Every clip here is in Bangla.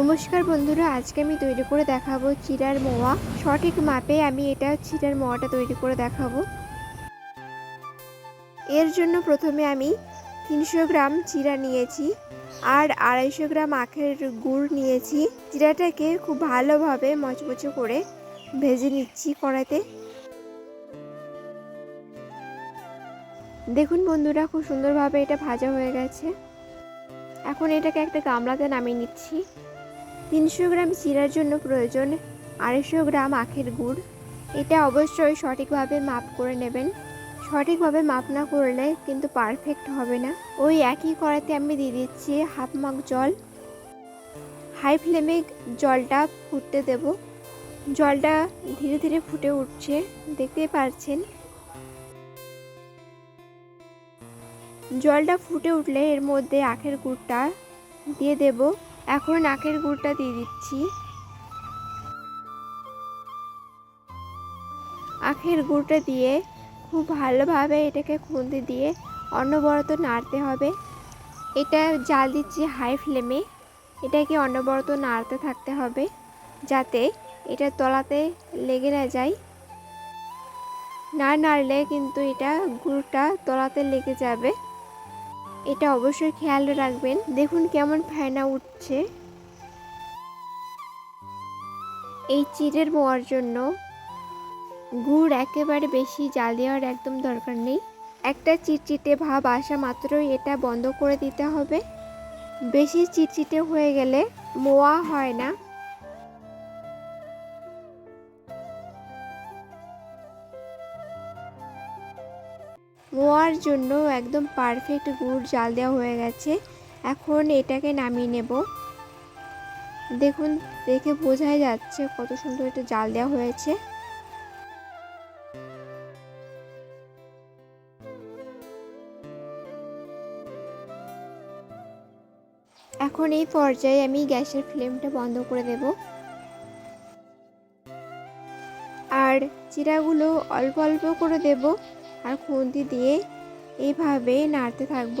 নমস্কার বন্ধুরা, আজকে আমি তৈরি করে দেখাবো চিরার মোয়া। সঠিক মাপে আমি এটা চিরার মোয়াটা তৈরি করে দেখাবো। এর জন্য প্রথমে আমি তিনশো গ্রাম চিরা নিয়েছি আর আড়াইশো গ্রাম আখের গুড় নিয়েছি। চিরাটাকে খুব ভালোভাবে মচমচে করে ভেজে নিচ্ছি কড়াতে দেখুন বন্ধুরা, খুব সুন্দরভাবে এটা ভাজা হয়ে গেছে। এখন এটাকে একটা গামলাতে নামিয়ে নিচ্ছি। তিনশো গ্রাম চিরার জন্য প্রয়োজন আড়াইশো গ্রাম আখের গুড়। এটা অবশ্যই সঠিকভাবে মাপ করে নেবেন। সঠিকভাবে মাপ না করলে কিন্তু পারফেক্ট হবে না। ওই একই কড়াইতে আমি দিয়ে দিচ্ছি হাফ মাগ জল। হাই ফ্লেমে জলটা ফুটতে দেব। জলটা ধীরে ধীরে ফুটে উঠছে। দেখতেই পারছেন জলটা ফুটে উঠলে এর মধ্যে আখের গুড়টা দিয়ে দেব। এখন আখের গুড়টা দিয়ে দিচ্ছি। আখের গুড়টা দিয়ে খুব ভালোভাবে এটাকে খুন্তি দিয়ে অনবরত নাড়তে হবে। এটা জাল দিচ্ছি হাই ফ্লেমে। এটাকে অনবরত নাড়তে থাকতে হবে যাতে এটা তলাতে লেগে না যায়। না নাড়লে কিন্তু এটা গুড়টা তলাতে লেগে যাবে। এটা অবশ্যই খেয়াল রাখবেন। দেখুন কেমন ফেনা উঠছে। এই চিড়ের মোয়ার জন্য গুড় একেবারে বেশি জাল দেওয়ার একদম দরকার নেই। একটা চিটচিটে ভাব আসা মাত্রই এটা বন্ধ করে দিতে হবে। বেশি চিটচিটে হয়ে গেলে মোয়া হয় না। মোয়ার জন্য একদম পারফেক্ট গুড় জাল দেওয়া হয়ে গেছে। এখন এটাকে নামিয়ে নেব। দেখুন, দেখে বোঝাই যাচ্ছে কত সুন্দর এটা জাল দেওয়া হয়েছে। এখন এই পর্যায়ে আমি গ্যাসের ফ্লেমটা বন্ধ করে দেব। আর চিরাগুলো অল্প অল্প করে দেব। আর খুন্তি দিয়ে এইভাবে নাড়তে থাকব।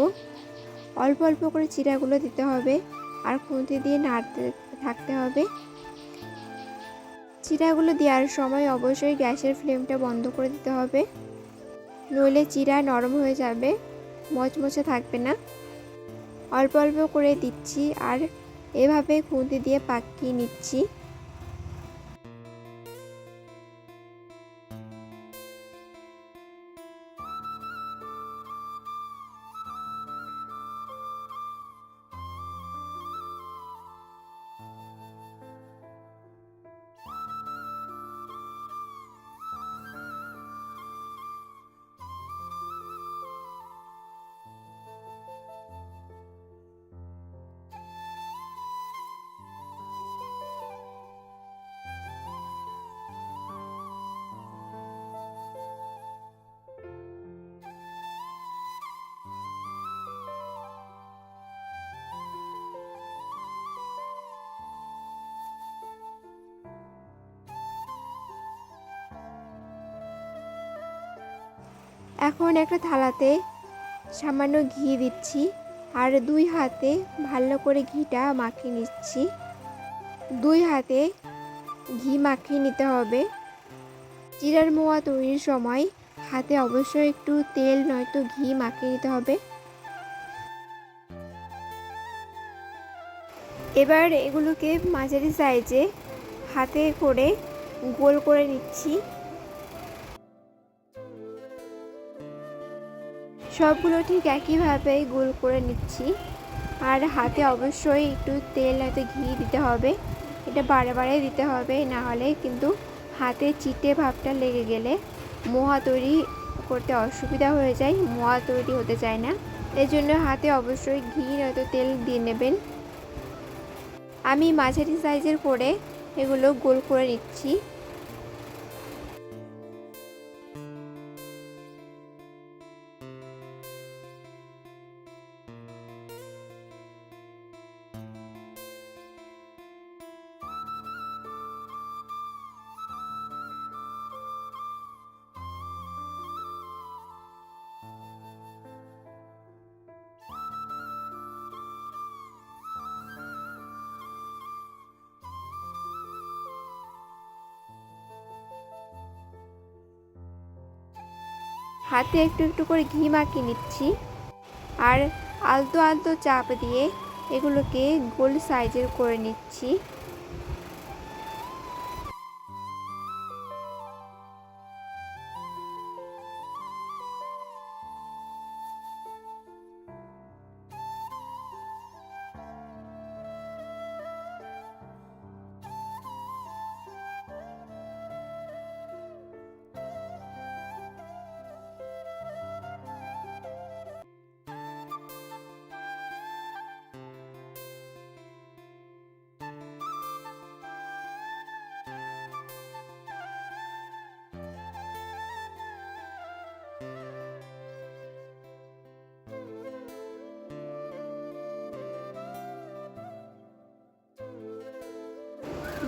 অল্প অল্প করে চিরাগুলো দিতে হবে আর খুন্তি দিয়ে নাড়তে থাকতে হবে। চিরাগুলো দেওয়ার সময় অবশ্যই গ্যাসের ফ্লেমটা বন্ধ করে দিতে হবে। নইলে চিরা নরম হয়ে যাবে, মচমচে থাকবে না। অল্প অল্প করে দিচ্ছি আর এভাবে খুন্তি দিয়ে পাকিয়ে নিচ্ছি। এখন একটা থালাতে সামান্য ঘি দিচ্ছি আর দুই হাতে ভালো করে ঘিটা মাখিয়ে নিচ্ছি। দুই হাতে ঘি মাখিয়ে নিতে হবে। জিরার মোয়া তৈরির সময় হাতে অবশ্যই একটু তেল, নয়তো ঘি মাখিয়ে নিতে হবে। এবার এগুলোকে মাঝারি সাইজে হাতে করে গোল করে নিচ্ছি। সবগুলো ঠিক একইভাবে গোল করে নিচ্ছি। আর হাতে অবশ্যই একটু তেল হয়তো ঘি দিতে হবে। এটা বারে বারে দিতে হবে, না হলে কিন্তু হাতে চিটে ভাবটা লেগে গেলে মোয়া তৈরি করতে অসুবিধা হয়ে যায় মোয়া তৈরি হতে চায় না। এই জন্য হাতে অবশ্যই ঘি নয়তো তেল দিয়ে নেবেন। আমি মাঝারি সাইজের করে এগুলো গোল করে নিচ্ছি। হাতে একটু একটু করে ঘি মাখিয়ে নিচ্ছি। আর আলতো আলতো চাপ দিয়ে এগুলোকে গোল সাইজের করে নিচ্ছি।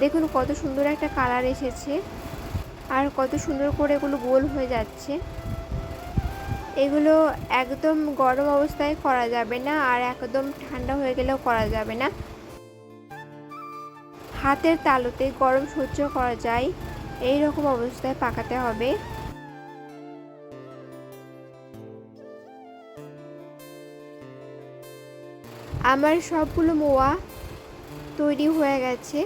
দেখুন কত সুন্দর একটা কালার এসেছে আর কত সুন্দর করে এগুলো গোল হয়ে যাচ্ছে। এগুলো একদম গরম অবস্থায় করা যাবে না আর একদম ঠান্ডা হয়ে গেলেও করা যাবে না। হাতের তালুতে গরম সহ্য করা যায়, এই রকম অবস্থায় পাকাতে হবে। আমার সবগুলো মোয়া তৈরি হয়ে গেছে।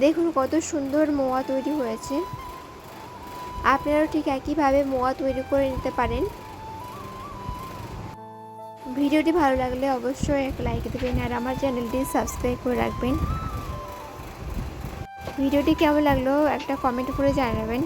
দেখুন কত সুন্দর মোয়া তৈরি হয়েছে। আপনারাও ঠিক একইভাবে মোয়া তৈরি করে নিতে পারেন। ভিডিওটি ভালো লাগলে অবশ্যই এক লাইক দেবেন আর আমার চ্যানেলটি সাবস্ক্রাইব করে রাখবেন। ভিডিওটি কেমন লাগল একটা কমেন্ট করে জানাবেন।